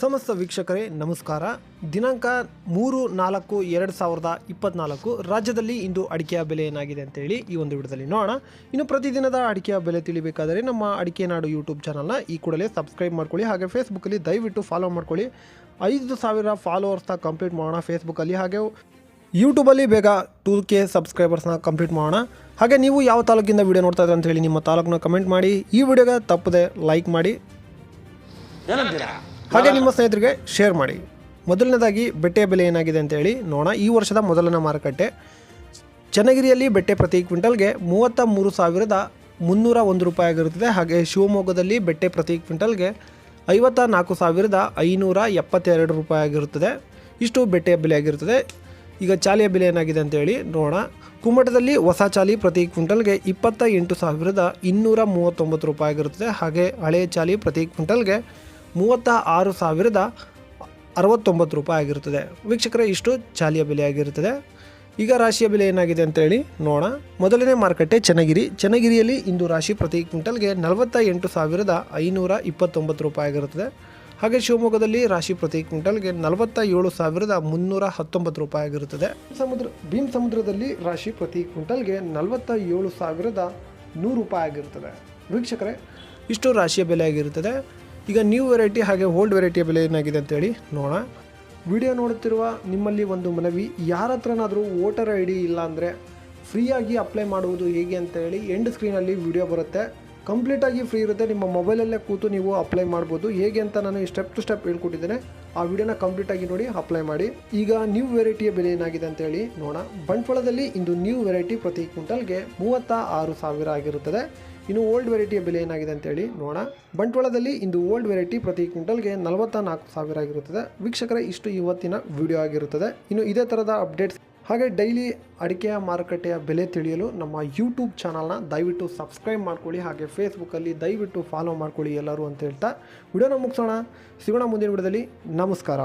ಸಮಸ್ತ ವೀಕ್ಷಕರೇ, ನಮಸ್ಕಾರ. ದಿನಾಂಕ ಮೂರು, ನಾಲ್ಕು, ಎರಡು ಸಾವಿರದ ಇಪ್ಪತ್ನಾಲ್ಕು ರಾಜ್ಯದಲ್ಲಿ ಇಂದು ಅಡಿಕೆಯ ಬೆಲೆ ಏನಾಗಿದೆ ಅಂತೇಳಿ ಈ ಒಂದು ವಿಡಿಯೋದಲ್ಲಿ ನೋಡೋಣ. ಇನ್ನು ಪ್ರತಿದಿನದ ಅಡಿಕೆಯ ಬೆಲೆ ತಿಳಿಬೇಕಾದರೆ ನಮ್ಮ ಅಡಿಕೆ ನಾಡು ಯೂಟ್ಯೂಬ್ ಚಾನಲ್ನ ಈ ಕೂಡಲೇ ಸಬ್ಸ್ಕ್ರೈಬ್ ಮಾಡ್ಕೊಳ್ಳಿ ಹಾಗೆ ಫೇಸ್ಬುಕ್ಕಲ್ಲಿ ದಯವಿಟ್ಟು ಫಾಲೋ ಮಾಡ್ಕೊಳ್ಳಿ. ಐದು ಸಾವಿರ ಫಾಲೋವರ್ಸ್ನ ಕಂಪ್ಲೀಟ್ ಮಾಡೋಣ ಫೇಸ್ಬುಕ್ಕಲ್ಲಿ ಹಾಗೆ ಯೂಟ್ಯೂಬಲ್ಲಿ ಬೇಗ ಟೂ ಕೆ ಸಬ್ಸ್ಕ್ರೈಬರ್ಸ್ನ ಕಂಪ್ಲೀಟ್ ಮಾಡೋಣ. ಹಾಗೆ ನೀವು ಯಾವ ತಾಲೂಕಿಂದ ವಿಡಿಯೋ ನೋಡ್ತಾ ಇದ್ದೀರ ಅಂತ ಹೇಳಿ ನಿಮ್ಮ ತಾಲೂಕನ್ನ ಕಮೆಂಟ್ ಮಾಡಿ. ಈ ವಿಡಿಯೋಗೆ ತಪ್ಪದೆ ಲೈಕ್ ಮಾಡಿ. ಹಾಗೆ ನಿಮ್ಮ ಸ್ನೇಹಿತರಿಗೆ ಶೇರ್ ಮಾಡಿ. ಮೊದಲನೇದಾಗಿ ಬೆಟ್ಟೆಯ ಬೆಲೆ ಏನಾಗಿದೆ ಅಂತ ಹೇಳಿ ನೋಡೋಣ. ಈ ವರ್ಷದ ಮೊದಲನೇ ಮಾರುಕಟ್ಟೆ. ಚನ್ನಗಿರಿಯಲ್ಲಿ ಬೆಟ್ಟೆ ಪ್ರತಿ ಕ್ವಿಂಟಲ್ಗೆ ಮೂವತ್ತ ಮೂರು ಸಾವಿರದ ಮುನ್ನೂರ ಒಂದು ರೂಪಾಯಿ ಆಗಿರುತ್ತದೆ. ಹಾಗೆ ಶಿವಮೊಗ್ಗದಲ್ಲಿ ಬೆಟ್ಟೆ ಪ್ರತಿ ಕ್ವಿಂಟಲ್ಗೆ ಐವತ್ತ ನಾಲ್ಕು ಸಾವಿರದ ಐನೂರ ಎಪ್ಪತ್ತೆರಡು ರೂಪಾಯಿ ಆಗಿರುತ್ತದೆ. ಇಷ್ಟು ಬೆಟ್ಟೆಯ ಬೆಲೆ ಆಗಿರುತ್ತದೆ. ಈಗ ಚಾಲಿಯ ಬೆಲೆ ಏನಾಗಿದೆ ಅಂತೇಳಿ ನೋಡೋಣ. ಕುಮಟದಲ್ಲಿ ಹೊಸ ಚಾಲಿ ಪ್ರತಿ ಕ್ವಿಂಟಲ್ಗೆ ಇಪ್ಪತ್ತ ಎಂಟು ಸಾವಿರದ ಇನ್ನೂರ ಮೂವತ್ತೊಂಬತ್ತು ರೂಪಾಯಿ ಆಗಿರುತ್ತದೆ. ಹಾಗೆ ಹಳೆಯ ಚಾಲಿ ಪ್ರತಿ ಕ್ವಿಂಟಲ್ಗೆ ಮೂವತ್ತ ಆರು ಸಾವಿರದ ಅರವತ್ತೊಂಬತ್ತು ರೂಪಾಯಿ ಆಗಿರುತ್ತದೆ. ವೀಕ್ಷಕರೇ, ಇಷ್ಟು ಚಾಲಿಯ ಬೆಲೆ ಆಗಿರುತ್ತದೆ. ಈಗ ರಾಶಿಯ ಬೆಲೆ ಏನಾಗಿದೆ ಅಂತೇಳಿ ನೋಡೋಣ. ಮೊದಲನೇ ಮಾರುಕಟ್ಟೆ ಚನ್ನಗಿರಿ. ಚನ್ನಗಿರಿಯಲ್ಲಿ ಇಂದು ರಾಶಿ ಪ್ರತಿ ಕ್ವಿಂಟಲ್ಗೆ ನಲವತ್ತ ಎಂಟು ಸಾವಿರದ ಐನೂರ ಇಪ್ಪತ್ತೊಂಬತ್ತು ರೂಪಾಯಿ ಆಗಿರುತ್ತದೆ. ಹಾಗೆ ಶಿವಮೊಗ್ಗದಲ್ಲಿ ರಾಶಿ ಪ್ರತಿ ಕ್ವಿಂಟಲ್ಗೆ ನಲವತ್ತ ಏಳು ಸಾವಿರದ ಮುನ್ನೂರ ಹತ್ತೊಂಬತ್ತು ರೂಪಾಯಿ ಆಗಿರುತ್ತದೆ. ಸಮುದ್ರ, ಭೀಮ್ ಸಮುದ್ರದಲ್ಲಿ ರಾಶಿ ಪ್ರತಿ ಕ್ವಿಂಟಲ್ಗೆ ನಲವತ್ತ ಏಳು ಸಾವಿರದ ನೂರು ರೂಪಾಯಿ ಆಗಿರುತ್ತದೆ. ವೀಕ್ಷಕರೇ, ಇಷ್ಟು ರಾಶಿಯ ಬೆಲೆ ಆಗಿರುತ್ತದೆ. ಈಗ ನ್ಯೂ ವೆರೈಟಿ ಹಾಗೆ ಓಲ್ಡ್ ವೆರೈಟಿಯ ಬೆಲೆ ಏನಾಗಿದೆ ಅಂತೇಳಿ ನೋಡೋಣ. ವಿಡಿಯೋ ನೋಡುತ್ತಿರುವ ನಿಮ್ಮಲ್ಲಿ ಒಂದು ಮನವಿ ಯಾರ ಹತ್ರನಾದರೂ ವೋಟರ್ ಐ ಡಿ ಇಲ್ಲ ಅಂದರೆ ಫ್ರೀಯಾಗಿ ಅಪ್ಲೈ ಮಾಡುವುದು ಹೇಗೆ ಅಂತ ಹೇಳಿ ಎಂಡ್ ಸ್ಕ್ರೀನಲ್ಲಿ ವಿಡಿಯೋ ಬರುತ್ತೆ. ಕಂಪ್ಲೀಟಾಗಿ ಫ್ರೀ ಇರುತ್ತೆ, ನಿಮ್ಮ ಮೊಬೈಲಲ್ಲೇ ಕೂತು ನೀವು ಅಪ್ಲೈ ಮಾಡ್ಬೋದು. ಹೇಗೆ ಅಂತ ನಾನು ಸ್ಟೆಪ್ ಟು ಸ್ಟೆಪ್ ಹೇಳ್ಕೊಟ್ಟಿದ್ದೇನೆ. ಆ ವಿಡಿಯೋನ ಕಂಪ್ಲೀಟ್ ಆಗಿ ನೋಡಿ ಅಪ್ಲೈ ಮಾಡಿ. ಈಗ ನ್ಯೂ ವೆರೈಟಿಯ ಬೆಲೆ ಏನಾಗಿದೆ ಅಂತ ಹೇಳಿ ನೋಡೋಣ. ಬಂಟ್ವಾಳದಲ್ಲಿ ಇಂದು ನ್ಯೂ ವೆರೈಟಿ ಪ್ರತಿ ಕ್ವಿಂಟಲ್ಗೆ ಮೂವತ್ತ ಆರು ಸಾವಿರ ಆಗಿರುತ್ತದೆ. ಇನ್ನು ಓಲ್ಡ್ ವೆರೈಟಿಯ ಬೆಲೆ ಏನಾಗಿದೆ ಅಂತೇಳಿ ನೋಡೋಣ. ಬಂಟ್ವಾಳದಲ್ಲಿ ಇಂದು ಓಲ್ಡ್ ವೆರೈಟಿ ಪ್ರತಿ ಕ್ವಿಂಟಲ್ಗೆ ನಲವತ್ತ ನಾಲ್ಕು ಸಾವಿರ ಆಗಿರುತ್ತದೆ. ವೀಕ್ಷಕರ, ಇಷ್ಟು ಇವತ್ತಿನ ವಿಡಿಯೋ ಆಗಿರುತ್ತದೆ. ಇನ್ನು ಇದೇ ಥರದ ಅಪ್ಡೇಟ್ಸ್ ಹಾಗೆ ಡೈಲಿ ಅಡಿಕೆಯ ಮಾರುಕಟ್ಟೆಯ ಬೆಲೆ ತಿಳಿಯಲು ನಮ್ಮ ಯೂಟ್ಯೂಬ್ ಚಾನಲ್ನ ದಯವಿಟ್ಟು ಸಬ್ಸ್ಕ್ರೈಬ್ ಮಾಡ್ಕೊಳ್ಳಿ ಹಾಗೆ ಫೇಸ್ಬುಕ್ಕಲ್ಲಿ ದಯವಿಟ್ಟು ಫಾಲೋ ಮಾಡ್ಕೊಳ್ಳಿ ಎಲ್ಲರೂ ಅಂತ ಹೇಳ್ತಾ ವಿಡಿಯೋನ ಮುಗಿಸೋಣ. ಸಿಗೋಣ ಮುಂದಿನ ವಿಡಿಯೋದಲ್ಲಿ. ನಮಸ್ಕಾರ.